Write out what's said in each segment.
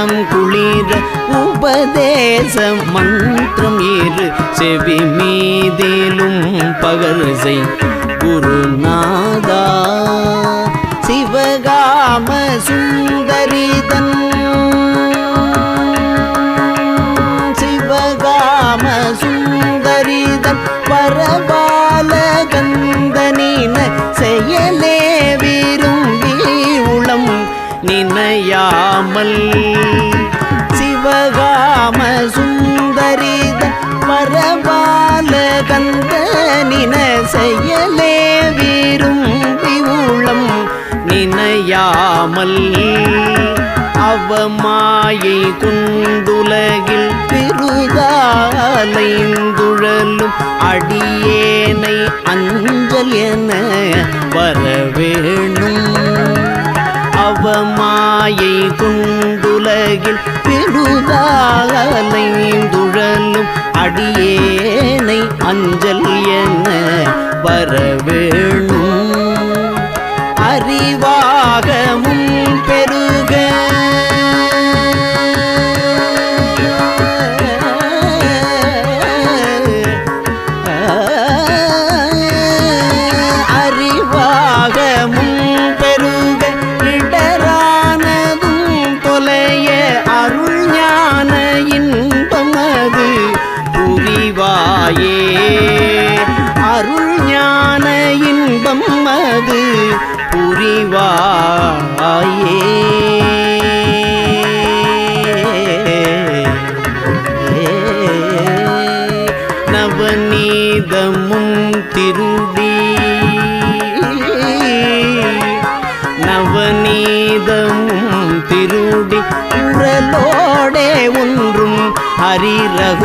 மனம் குளிர உபதேச மந்திரம் இரு. செவி மீதிலும் பகர்சை குருநாதா சிவகாம சுந்தரிதன். சிவகாம சுந்தரிதன் பரபால கந்தனின செயலே நினையாமல் சிவகாம சுந்தரித பரபால கந்தனின செயலே விரும்பி உளம் நினையாமல் அவமாயை குண்டுலகில் பெருதாலைந்துழலும் அடியேனை அஞ்சல் என வரவேணும். அவமாயை குண்டுலகில் பெருதாலைந்துழலும் அடியேனை அஞ்சல் என்ன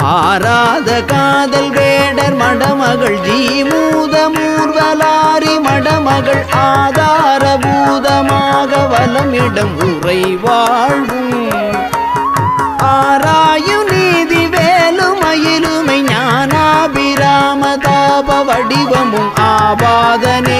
ஆராத காதல் வேடர் மடமகள் ஜீமூத மூர்வலாரி மடமகள் ஆதார பூதமாக வலமிடம் உரை வாழ்வும். ஆராயும் நீதி வேலும் அயிலுமை ஞானாபிராமதாப வடிவமும் ஆபாதனே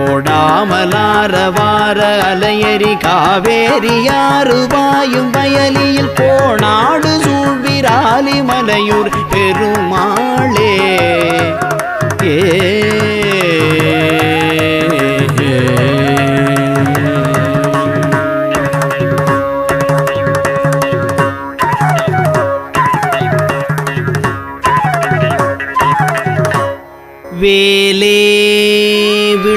ஓடாமலார கோடாமலாரவார அலையரி காவேரியாறு பாயும் வயலியில் போனாடு சூழ்விராலி மலையூர் பெருமாளே. ஏ. வேலே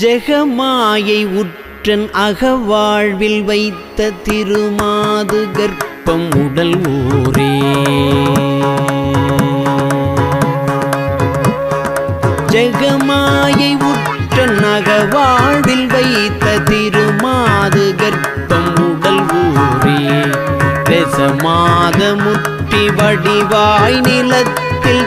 ஜெகமாயை உற்றன் அகவாழ்வில் வைத்த திருமாது கர்ப்பம் உடல் ஊரே. ஜெகமாயை உற்றன் அகவாழ்வில் வைத்த திருமாது கர்ப்பம் உடல் ஊரே. ரசமாத முட்டி வடிவாய் நிலத்தில்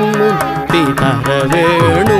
இன்னும் முத்தி தர வேணும்.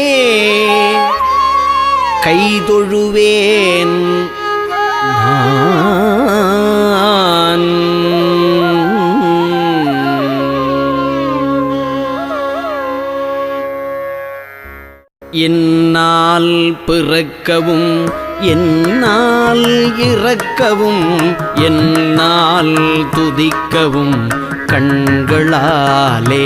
கைதொழுவேன் நான் என்னால் பிறக்கவும் என்னால் இறக்கவும் என்னால் துதிக்கவும் கண்களாலே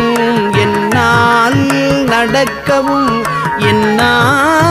நடக்கவும் என்னால்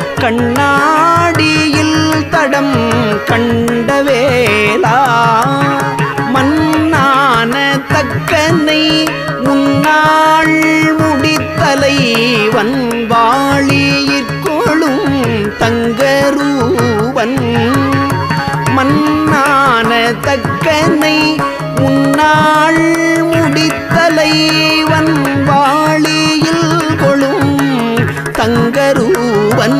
கண்ணாடியில் தடம் கண்டவேலா மன்னான தக்கனை உன்னாள் முடித்தலை வன்வாளியிற்கொழும் தங்கரூவன். மன்னான தக்கனை உன்னாள் முடித்தலை வன்வாளியில் கொழும் தங்கரூவன்.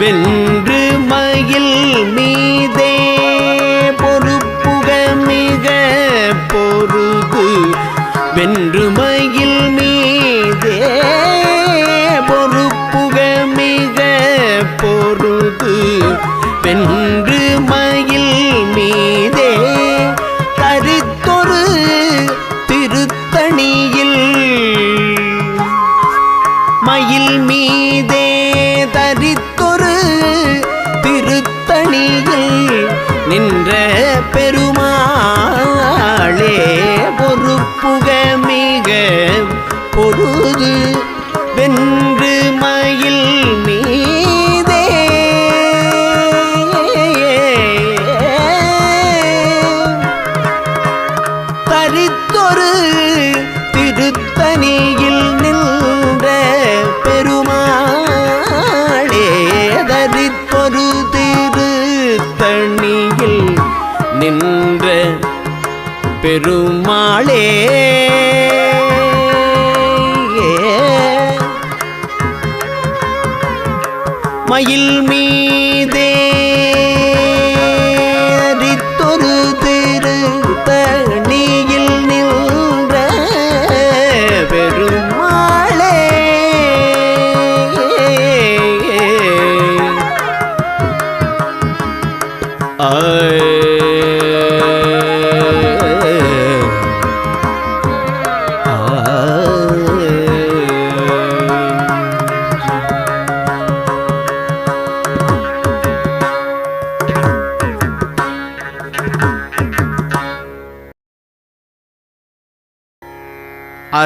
வென்று மயில் மீதே புகமிக மிக பொருது மயில்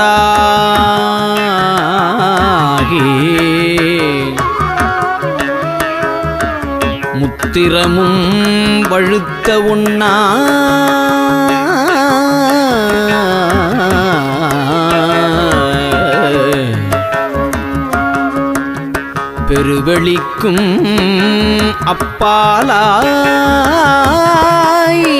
ஒன்றாகி முத்திரமும் வழுத்த உண்ணா. பெருவெளிக்கும் அப்பாலாய்.